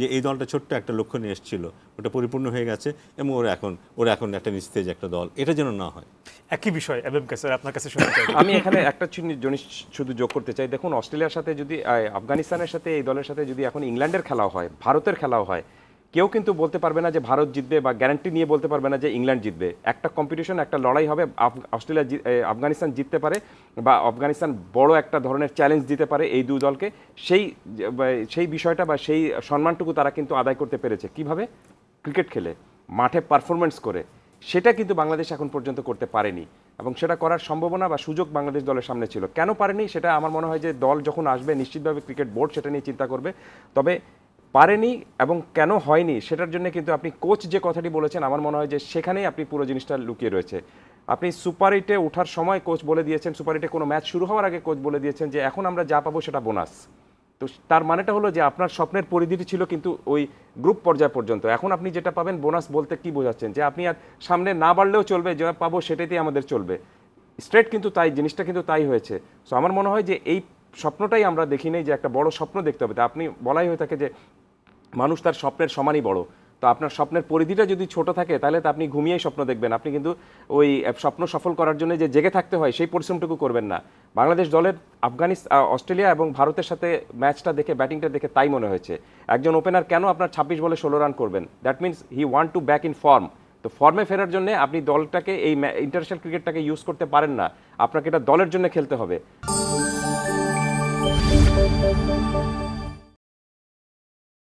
যে এই দলটা ছোট্ট একটা লক্ষ্য নিয়ে এসেছিল ওটা পরিপূর্ণ হয়ে গেছে এবং ওরা এখন ওরা এখন একটা নিস্তেজ একটা দল। এটা যেন না হয়। একই বিষয় এম এম স্যার আপনার কাছে শুনতে চাই। আমি এখানে একটা জিনিস শুধু যোগ করতে চাই। দেখুন অস্ট্রেলিয়ার সাথে যদি আফগানিস্তানের সাথে এই দলের সাথে যদি এখন ইংল্যান্ডের খেলাও হয় ভারতের খেলাও হয় কেউ কিন্তু বলতে পারবে না যে ভারত জিতবে বা গ্যারান্টি নিয়ে বলতে পারবে না যে ইংল্যান্ড জিতবে। একটা কম্পিটিশন একটা লড়াই হবে অস্ট্রেলিয়া আফগানিস্তান জিততে পারে বা আফগানিস্তান বড় একটা ধরনের চ্যালেঞ্জ দিতে পারে এই দু দলকে। সেই সেই বিষয়টা বা সেই সম্মানটুকু তারা কিন্তু আদায় করতে পেরেছে। কীভাবে? ক্রিকেট খেলে, মাঠে পারফরমেন্স করে। সেটা কিন্তু বাংলাদেশ এখন পর্যন্ত করতে পারেনি। এবং সেটা করার সম্ভাবনা বা সুযোগ বাংলাদেশ দলের সামনে ছিল। কেন পারেনি? সেটা আমার মনে হয় যে দল যখন আসবে, নিশ্চিতভাবে ক্রিকেট বোর্ড সেটা নিয়ে চিন্তা করবে। তবে পারেনি এবং কেন হয়নি সেটার জন্য কিন্তু আপনি কোচ যে কথাটি বলেছেন, আমার মনে হয় যে সেখানেই আপনি পুরো জিনিসটা লুকিয়ে রয়েছে। আপনি সুপার এইটে ওঠার সময় কোচ বলে দিয়েছেন সুপার এইটে কোনো ম্যাচ শুরু হওয়ার আগে কোচ বলে দিয়েছেন যে এখন আমরা যা পাবো সেটা বোনাস তো তার মানেটা হলো যে আপনার স্বপ্নের পরিধিটি ছিল কিন্তু ওই গ্রুপ পর্যায় পর্যন্ত। এখন আপনি যেটা পাবেন বোনাস বলতে কি বোঝাচ্ছেন? যে আপনি আর সামনে না বাড়লেও চলবে, যা পাবো সেটাতেই আমাদের চলবে। স্ট্রেট কিন্তু তাই, জিনিসটা কিন্তু তাই হয়েছে। সো আমার মনে হয় যে এই স্বপ্নটাই আমরা দেখি নেই যে একটা বড় স্বপ্ন দেখতে হবে। তা আপনি বলাই হয়ে থাকে যে মানুষ তার স্বপ্নের সমানই বড়। তো আপনার স্বপ্নের পরিধিটা যদি ছোট থাকে, তাহলে তো আপনি ঘুমিয়েই স্বপ্ন দেখবেন। আপনি কিন্তু ওই স্বপ্ন সফল করার জন্য যে জেগে থাকতে হয়, সেই পরিশ্রমটুকু করবেন না। বাংলাদেশ দলের আফগানিস্তান অস্ট্রেলিয়া এবং ভারতের সাথে ম্যাচটা দেখে, ব্যাটিংটা দেখে তাই মনে হয়েছে। একজন ওপেনার কেন আপনার ছাব্বিশ বলে ষোলো রান করবেন? That means he want to back in form তো ফর্মে ফেরার জন্য আপনি দলটাকে এই ইন্টারন্যাশনাল ক্রিকেটটাকে ইউজ করতে পারেন না। আপনাকে এটা দলের জন্য খেলতে হবে।